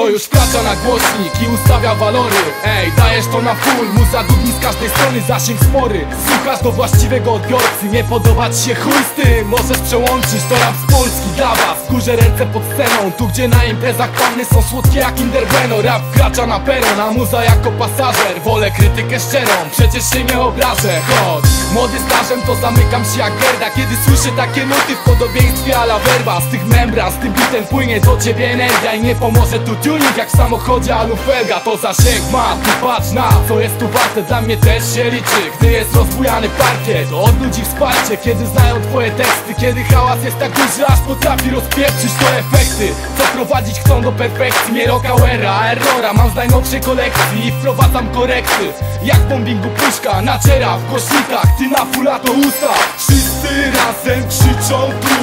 To już wkracza na głośnik i ustawia walory. Ej, dajesz to na full, muza dudni z każdej strony, zasięg spory. Słuchasz do właściwego odbiorcy, nie podoba ci się chuj z tym. Możesz przełączyć, to rap Polski dla was. Górze ręce pod sceną, tu gdzie na imprezach panny są słodkie jak Kinder Bueno. Rap wkracza na peron, a muza jako pasażer. Wolę krytykę szczerą, przecież się nie obrażę. Chodź, młody stażem to zamykam się jak Gerda. Kiedy słyszę takie nuty w podobieństwie a la werba Z tych membran, z tym bitem płynie do ciebie energia. I nie pomoże tu tuning jak w samochodzie alufelga To zasięg ma, tu patrz na co jest tu warte. Dla mnie też się liczy, gdy jest rozbujany parkiet. To od ludzi wsparcie, kiedy znają twoje teksty. Kiedy hałas jest tak duży, aż potrafi rozpieprzyć to efekty. Co prowadzić chcą do perfekcji, nie roka era, errora. Mam z najnowszej kolekcji i wprowadzam korekty. Jak w bombingu puszka, naciera w głośnikach. Ty na fula to usta. Wszyscy razem krzyczą tu.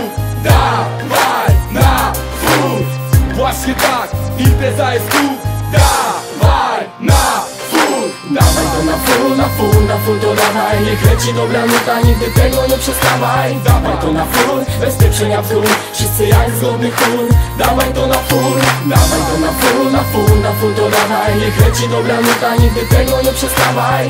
Dawaj na wód. Właśnie tak, impreza jest tu Dawaj to na full, na full, na full to dawaj. Niech leci dobra nuta, nigdy tego nie przestawaj. Dawaj to na full, bez pieprzenia w dół. Wszyscy jak zgodny chór. Dawaj to na full, dawaj to na full, na full, na full to dawaj. Niech leci dobra nuta, nigdy tego nie przestawaj